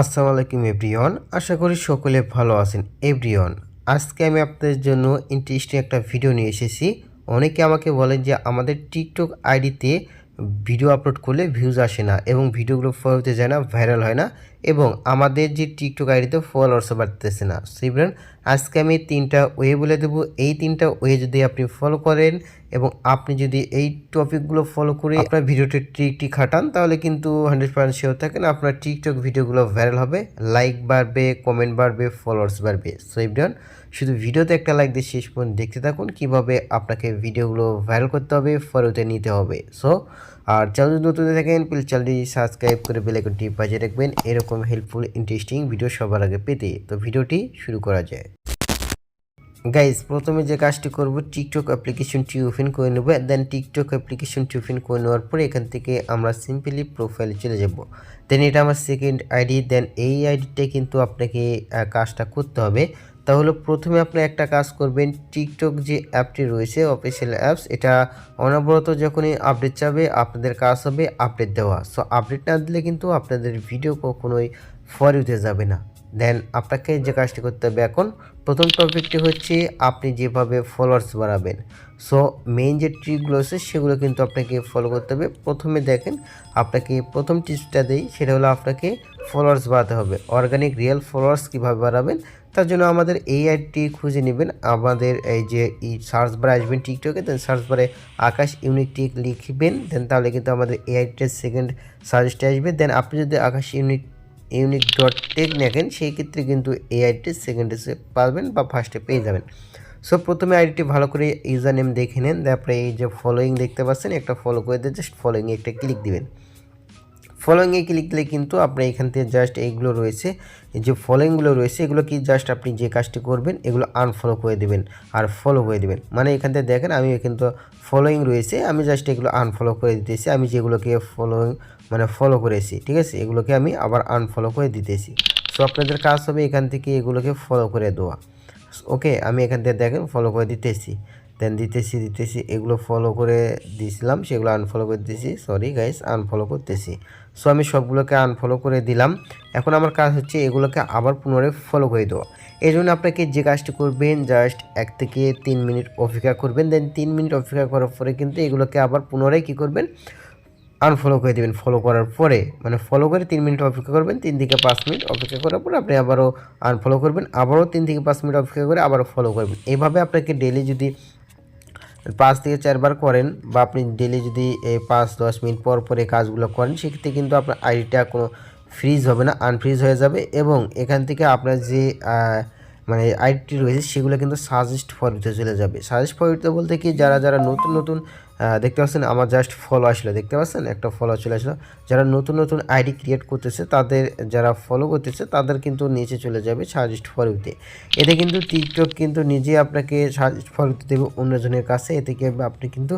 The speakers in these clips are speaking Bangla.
আসসালামু আলাইকুম এভরিওয়ান, আশা করি সকলে ভালো আছেন। এভরিওয়ান, আজকে আমি আপনাদের জন্য ইন্টারেস্টিং একটা ভিডিও নিয়ে এসেছি। অনেকে আমাকে বলেন যে আমাদের টিকটক আইডিতে ভিডিও আপলোড করলে ভিউজ আসে না এবং ভিডিওগুলো ফলোতে যায় না ভাইরাল হয় না এবং আমাদের যে টিকটক আইডিতে ফলোয়ার্সও বাড়তেছে না। সিবরান আজকে আমি তিনটা ওয়ে বলে দেবো। এই তিনটা ওয়ে যদি আপনি ফলো করেন এবং আপনি যদি এই টপিকগুলো ফলো করে আপনার ভিডিওটি ট্রিকটি খাটান, তাহলে কিন্তু হান্ড্রেড পার্সেন্ট শিওর থাকেন আপনার টিকটক ভিডিওগুলো ভাইরাল হবে। লাইক বাড়বে কমেন্ট বাড়বে ফলোয়ার্স বাড়বে। সো ইভরিওয়ান শুধু ভিডিওতে একটা লাইক দিয়ে শেষ পর্যন্ত দেখতে থাকুন কীভাবে আপনাকে ভিডিওগুলো ভাইরাল করতে হবে ফলোতে নিতে হবে। সো আর চ্যানেল যদি নতুন থাকেন প্লিজ চ্যানেলটি সাবস্ক্রাইব করে বেলাইকনটি বাজিয়ে রাখবেন। এরকম হেল্পফুল ইন্টারেস্টিং ভিডিও সবার আগে পেতে। তো ভিডিওটি শুরু করা যায়। গাইজ প্রথমে যে কাজটি করব টিকটক অ্যাপ্লিকেশনটি ওপেন করে নেব দেন টিকটক অ্যাপ্লিকেশনটি ওপেন করে নেওয়ার পরে এখান থেকে আমরা সিম্পলি প্রোফাইলে চলে যাব। দেন এটা আমার সেকেন্ড আইডি দেন এই আইডিতে কিন্তু আপনাকে কাজটা করতে হবে। তাহলে প্রথমে আপনি একটা কাজ করবেন টিকটক যে অ্যাপটি রয়েছে অফিসিয়াল অ্যাপস এটা অনবরত যখনই আপডেট যাবে আপনাদের কাজ হবে আপডেট দেওয়া। সো আপডেট না দিলে কিন্তু আপনাদের ভিডিও কখনোই ফর ইউতে যাবে না। দেন আপনাকে যে কাজটি করতে হবে এখন, প্রথম টপিকটি হচ্ছে আপনি যেভাবে ফলোয়ার্স বাড়াবেন। সো মেইন যে ট্রিকগুলো আছে, সেগুলো কিন্তু আপনাকে ফলো করতে হবে। প্রথমে দেখেন, আপনাকে প্রথম টিপসটা দেই, সেটা হলো আপনাকে ফলোয়ার্স বাড়াতে হবে। অর্গানিক রিয়েল ফলোয়ার্স কীভাবে বাড়াবেন, তার জন্য আমাদের এই আইডটি খুঁজে নেবেন। আমাদের এই যে এই সার্চ বারে আসবেন টিকটকে দেন সার্চ বারে আকাশ ইউনিক টিক লিখবেন। দেন তাহলে কিন্তু আমাদের এই সেকেন্ড সাজেস্টে আসবে। দেন আপনি যদি Akash unique unique dot tech নেবেন সেই ক্ষেত্রে কিন্তু এই আইডিটি সেকেন্ডে পাবেন বা ফার্স্টে পেয়ে যাবেন। সো প্রথমে আইডিটি ভালো করে ইউজার নেম দেখে নেন, তারপরে এই যে ফলোয়িং দেখতে পাচ্ছেন, একটা ফলো করে দিয়ে জাস্ট ফলোয়িংয়ে একটা ক্লিক দিবেন। ফলোয়িংয়ে ক্লিক দিলে কিন্তু আপনি এখান থেকে জাস্ট এইগুলো রয়েছে যে ফলোয়িংগুলো রয়েছে, এগুলো কি জাস্ট আপনি যে কাজটি করবেন, এগুলো আনফলো করে দেবেন আর ফলো করে দেবেন। মানে এখান থেকে দেখেন আমি কিন্তু ফলোয়িং রয়েছে, আমি জাস্ট এগুলো আনফলো করে দিতেছি, আমি যেগুলোকে ফলোয়িং মানে ফলো করেছি, ঠিক আছে? এগুলোকে আমি আবার আনফলো করে দিতেছি। সো আপনাদের কাজ হবে এখান থেকে এগুলোকে ফলো করে দেওয়া। ওকে আমি এখান থেকে দেখেন ফলো করে দিতেছি। দেন দিতেছি দিতেছি, এগুলো ফলো করে দিয়েছিলাম সেগুলো আনফলো করে দিতেছি। সরি গাইস আনফলো করতেছি। সো আমি সবগুলোকে আনফলো করে দিলাম। এখন আমার কাজ হচ্ছে এগুলোকে আবার পুনরায় ফলো করে দেওয়া। এই জন্য আপনাকে যে কাজটি করবেন জাস্ট এক থেকে তিন মিনিট অপেক্ষা করবেন। দেন তিন মিনিট অপেক্ষা করার পরে কিন্তু এগুলোকে আবার পুনরায় কী করবেন? আনফলো করে দেবেন ফলো করার পরে মানে ফলো করে তিন মিনিট অপেক্ষা করবেন, তিন থেকে পাঁচ মিনিট অপেক্ষা করার পরে আপনি আবারও আনফলো করবেন, আবারও তিন থেকে পাঁচ মিনিট অপেক্ষা করে আবারও ফলো করবেন। এইভাবে আপনাকে ডেলি যদি পাঁচ থেকে চারবার করেন বা আপনি ডেলি যদি এই পাঁচ, দশ মিনিট পর পরে কাজগুলো করেন, সেক্ষেত্রে কিন্তু আপনার আইডিটা কোনো ফ্রিজ হবে না আনফ্রিজ হয়ে যাবে এবং এখান থেকে আপনার যে মানে আইডিটি রয়েছে, সেগুলো কিন্তু সাজেস্ট ফর ইউতে চলে যাবে। সাজেস্ট ফর ইউতে বলতে কি, যারা যারা নতুন নতুন দেখতে পাচ্ছেন, আমার জাস্ট ফলো আসলো, দেখতে পাচ্ছেন? একটা ফলো চলে আসলো। যারা নতুন নতুন আইডি ক্রিয়েট করতেছে, তাদের, যারা ফলো করতেছে, তাদের কিন্তু নিচে চলে যাবে সাজেস্ট ফর ইউতে এতে কিন্তু টিকটক কিন্তু নিজে আপনাকে সাজেস্ট ফর ইউতে দেবে অন্যজনের কাছে, এতে কি আপনি কিন্তু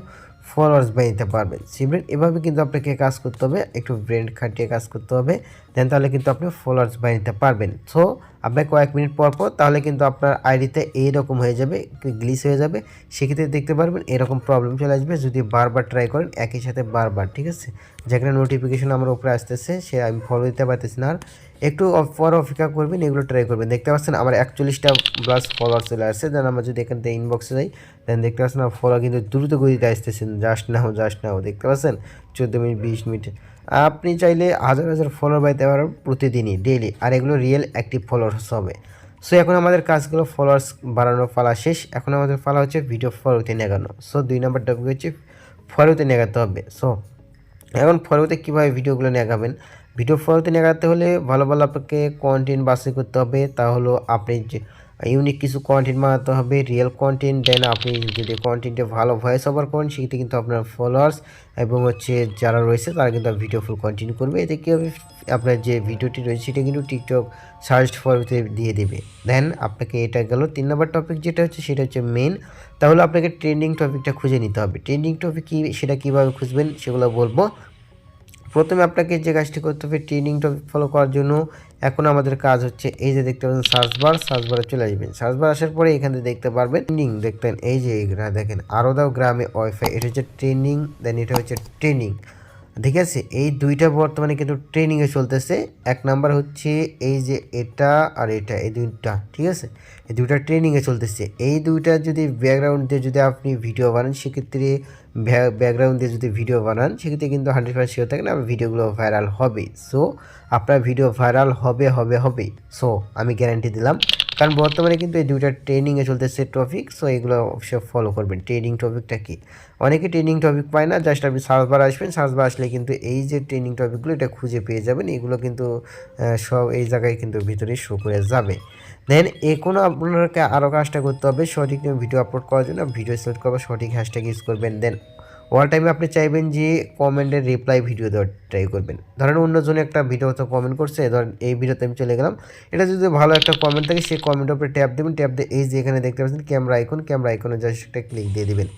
ফলোয়ার্স বানিয়ে নিতে পারবেন। সিমরেন এভাবে কিন্তু আপনাকে কাজ করতে হবে, একটু ব্রেন খাটিয়ে কাজ করতে হবে। দেন তাহলে কিন্তু আপনি ফলোয়ার্স নিতে পারবেন। সো আপনার কয়েক মিনিট পর পর তাহলে কিন্তু আপনার আইডিতে এইরকম হয়ে যাবে গ্লিস হয়ে যাবে। সেক্ষেত্রে দেখতে পারবেন এরকম প্রবলেম চলে আসবে যদি বারবার ট্রাই করেন, একই সাথে বারবার, ঠিক আছে? যেখানে নোটিফিকেশন আমার উপরে আসতেছে, সে আমি ফলো দিতে পারতেছি না। আর একটু পর অপেক্ষা করবেন, এগুলো ট্রাই করবেন। দেখতে পাচ্ছেন আমার একচল্লিশটা প্লাস ফলোয়ার চলে আসছে। দেন আমরা যদি এখান থেকে ইনবক্সে যাই, দেন দেখতে পাচ্ছেন আমার ফলো কিন্তু দ্রুত গতিতে আসতেছেন জাস্ট নাও জাস্ট নাও দেখতে পাচ্ছেন? চোদ্দ মিনিট, বিশ মিনিট। আপনি চাইলে হাজার হাজার ফলোয়ার পাইতে পারেন প্রতিদিনই ডেইলি আর এগুলো রিয়েল অ্যাক্টিভ ফলোয়ার্স হবে। সো এখন আমাদের কাজগুলো ফলোয়ার্স বাড়ানোর পালা শেষ। এখন আমাদের পালা হচ্ছে ভিডিও ফলোতে নেগানো। সো দুই নম্বর টপিক হচ্ছে ফলোতে নেগাতে হবে। সো এখন ফলোতে কীভাবে ভিডিওগুলো নেগাবেন? ভিডিও ফলোতে নেগাতে হলে ভালো ভালো আপনাকে কন্টেন্ট বাছাই করতে হবে। তা হলো আপনি যে ইউনিক কিছু কন্টেন্ট বানাতে হবে রিয়েল কন্টেন্ট দেন আপনি যদি কন্টেন্টে ভালো ভয়েস ওভার করেন, সেক্ষেত্রে কিন্তু আপনার ফলোয়ার্স এবং হচ্ছে যারা রয়েছে, তারা কিন্তু ভিডিও ফুল কন্টিনিউ করবে। এতে কী হবে? আপনার যে ভিডিওটি রয়েছে, সেটা কিন্তু টিকটক সার্চ ফরতে দিয়ে দেবে। দেন আপনাকে এটা গেল তিন নম্বর টপিক যেটা হচ্ছে, সেটা হচ্ছে মেন তাহলে আপনাকে ট্রেন্ডিং টপিকটা খুঁজে নিতে হবে। ট্রেন্ডিং টপিক কী, সেটা কীভাবে খুঁজবেন, সেগুলো বলব। প্রথমে আপনাকে যে কাজটি করতে হবে ট্রেনিং টপিক ফলো করার জন্য এখন আমাদের কাজ হচ্ছে এই যে দেখতে পাচ্ছেন সার্চ বার, সার্চ বারে চলে আসবেন। সার্চ বার আসার পরে এখান থেকে দেখতে পারবেন ট্রেনিং দেখতেন এই যে দেখেন আরও দাও গ্রামে ওয়াইফাই, এটা হচ্ছে ট্রেনিং দেন এটা হচ্ছে ট্রেনিং ঠিক আছে? এই দুইটা বর্তমানে কিন্তু ট্রেনিংয়ে চলতেছে। এক নাম্বার হচ্ছে এই যে এটা আর এটা, এই দুইটা, ঠিক আছে? এই দুইটা ট্রেনিংয়ে চলতেছে। এই দুইটা যদি ব্যাকগ্রাউন্ড দিয়ে যদি আপনি ভিডিও বানান, সেক্ষেত্রে ব্যাকগ্রাউন্ড দিয়ে যদি ভিডিও বানান, সেক্ষেত্রে কিন্তু হান্ড্রেড পার্সেন্ট শিওর থাকেন আপনার ভিডিওগুলো ভাইরাল হবে। সো আপনার ভিডিও ভাইরাল হবে হবে হবে। সো আমি গ্যারান্টি দিলাম। কারণ বর্তমানে কিন্তু এই দুইটা ট্রেনিংয়ে চলতেছে টপিক সো এগুলো অবশ্যই ফলো করবেন। ট্রেনিং টপিকটা কি? অনেকে ট্রেনিং টপিক পায় না জাস্ট আপনি সার্চ বার আসবেন সার্চ বার আসলে কিন্তু এই যে ট্রেনিং টপিকগুলো এটা খুঁজে পেয়ে যাবেন, এগুলো কিন্তু সব এই জায়গায় কিন্তু ভিতরে শো করে যাবে। দেন এ কোনো আপনাকে আরও কাজটা করতে হবে, সঠিক ভিডিও আপলোড করার জন্য ভিডিও সিলেক্ট করবেন সঠিক হ্যাশট্যাগ ইউজ করবেন দেন অল টাইমে আপনি চাইবেন যে কমেন্টের রিপ্লাই ভিডিও দেওয়ার ট্রাই করবেন। ধরেন অন্যজনে একটা ভিডিও হয়তো কমেন্ট করছে, ধরেন এই ভিডিওতে আমি চলে গেলাম। এটা যদি ভালো একটা কমেন্ট থাকে, সেই কমেন্টের উপরে ট্যাপ দেবেন। ট্যাপ দিয়ে এই যে এখানে দেখতে পাচ্ছেন ক্যামেরা আইকন ক্যামেরা আইকনে জাস্ট একটা ক্লিক দিয়ে দেবেন।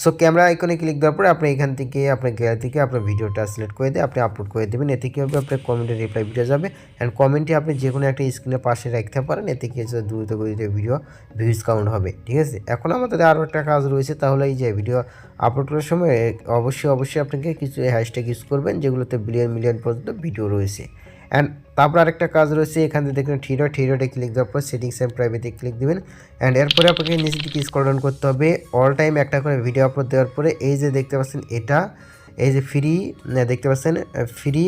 সো ক্যামেরা আইকনে ক্লিক দেওয়ার পরে আপনি এখান থেকে, আপনার গ্যালারি থেকে আপনার ভিডিওটা সিলেক্ট করে দিয়ে আপনি আপলোড করে দেবেন। এতে কী হবে? আপনার কমেন্টের রিপ্লাই ভিডিও যাবে। অ্যান্ড কমেন্টে আপনি যে কোনো একটা স্ক্রিনের পাশে রাখতে পারেন। এতে কি হচ্ছে? দ্রুত গতিতে ভিডিও ভিউজ কাউন্ট হবে। ঠিক আছে? এখন আমাদের আরও একটা কাজ রয়েছে। তাহলে এই যে ভিডিও আপলোড করার সময়, অবশ্যই অবশ্যই আপনাকে কিছু হ্যাশট্যাগ ইউজ করবেন, যেগুলোতে বিলিয়ন মিলিয়ন পর্যন্ত ভিডিও রয়েছে। অ্যান্ড তারপর আরেকটা কাজ রয়েছে, এখান থেকে দেখবেন থ্রি থ্রিডটে ক্লিক দেওয়ার পর সেটিংস অ্যান্ড প্রাইভেটে ক্লিক দেবেন। অ্যান্ড এরপরে আপনাকে নিচে দিকে স্ক্রল ডাউন করতে হবে। অল টাইম একটা করে ভিডিও আপলোড দেওয়ার পরে এই যে দেখতে পাচ্ছেন, এটা এই যে ফ্রি দেখতে পাচ্ছেন ফ্রি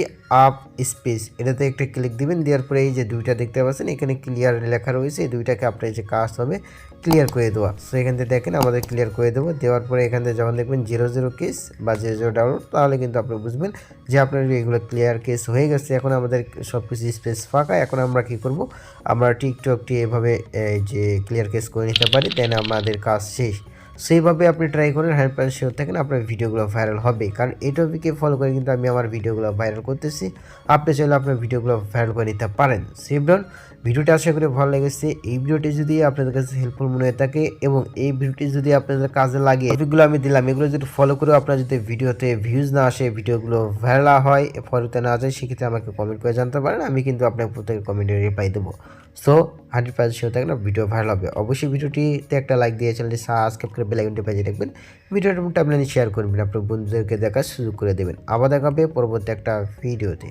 আপ স্পেস এটাতে একটা ক্লিক দিবেন, দেওয়ার পরে এই যে দুইটা দেখতে পাচ্ছেন, এখানে ক্লিয়ার লেখা রয়েছে, এই দুইটাকে আপনার যে কাজ হবে ক্লিয়ার করে দেওয়া। সো এখান থেকে দেখেন আমাদের ক্লিয়ার করে দেবো, দেওয়ার পরে এখান থেকে যখন দেখবেন জিরো জিরো কেস বা জিরো জিরো ডাউনলোড তাহলে কিন্তু আপনি বুঝবেন যে আপনার এগুলো ক্লিয়ার কেস হয়ে গেছে। এখন আমাদের সব কিছু স্পেস ফাঁকা, এখন আমরা কি করব? আমরা টিকটকটি এভাবে যে ক্লিয়ার কেস করে নিতে পারি দেন আমাদের কাজ শেষ। সেইভাবে আপনি ট্রাই করেন হান্ড্রেড পার্সেন্ট শিওর থাকেন, আপনার ভিডিওগুলো ভাইরাল হবে। কারণ এই টপিকে ফলো করে কিন্তু আমি আমার ভিডিওগুলো ভাইরাল করতেছি। আপনি চাইলে আপনার ভিডিওগুলো ভাইরাল করে নিতে পারেন। সেভডন ভিডিওটি আশা করি ভালো লেগেছে। এই ভিডিওটি যদি আপনাদের কাছে হেল্পফুল মনে হয়ে থাকে এবং এই ভিডিওটি যদি আপনাদের কাজে লাগে টপিকগুলো আমি দিলাম, এগুলো যদি ফলো করে আপনার যদি ভিডিওতে ভিউজ না আসে ভিডিওগুলো ভাইরাল হয় ফলোতে না যায়, সেক্ষেত্রে আমাকে কমেন্ট করে জানতে পারেন। আমি কিন্তু আপনার প্রত্যেকের কমেন্টে রিপ্লাই দেবো। সো হান্ড্রেড পার্সেন্ট শিওর থাকলে ভিডিও ভাইরাল হবে। অবশ্যই ভিডিওটিতে একটা লাইক দিয়ে চ্যানেলটি সাবস্ক্রাইব করে বেলাইকনটি বাজিয়ে রাখবেন। ভিডিওটা টাইমলাইনে শেয়ার করবেন। আপনার বন্ধুদেরকে দেখার সুযোগ করে দেবেন। আবার দেখাবে পরবর্তী একটা ভিডিওতে